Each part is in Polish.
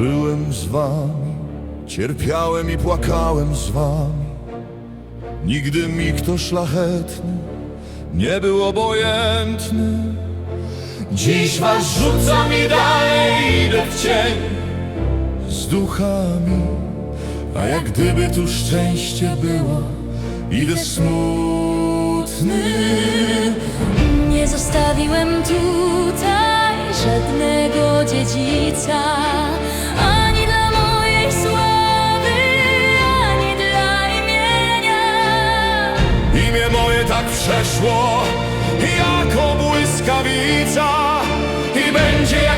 Żyłem z wami, cierpiałem i płakałem z wami. Nigdy mi kto szlachetny nie był obojętny. Dziś was rzucam i dalej idę w cień z duchami, a jak gdyby tu szczęście było, idę smutny. Nie zostawiłem tutaj żadnego dziedzica tak przeszło, jako błyskawica I będzie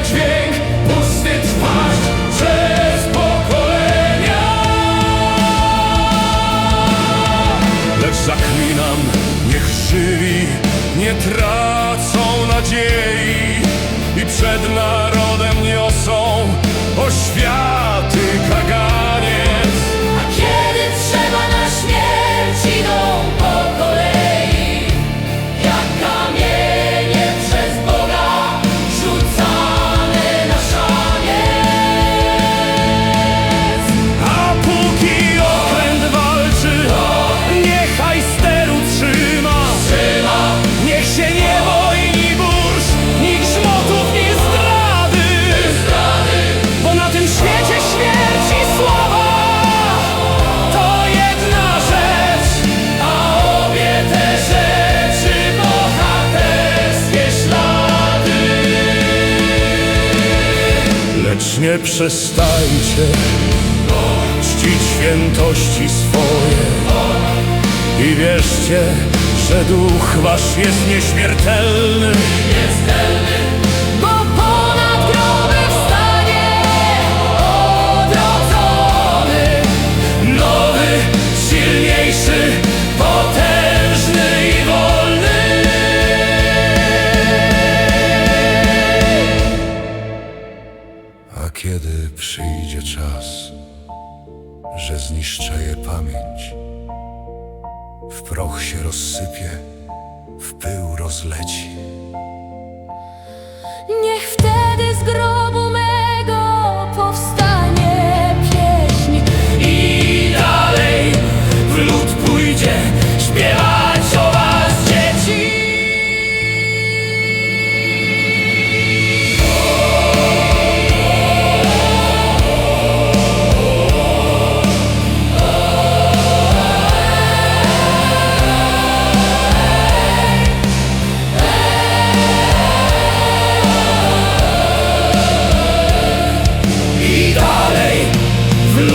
nie przestajcie czcić świętości swoje i wierzcie, że duch wasz jest nieśmiertelny. Że zniszczę je pamięć, w proch się rozsypie, w pył rozleci. Niech wtedy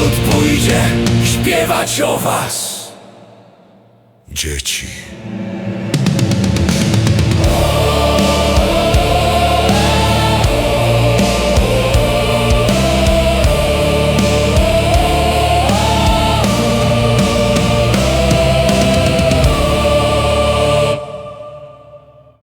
lód pójdzie śpiewać o was dzieci.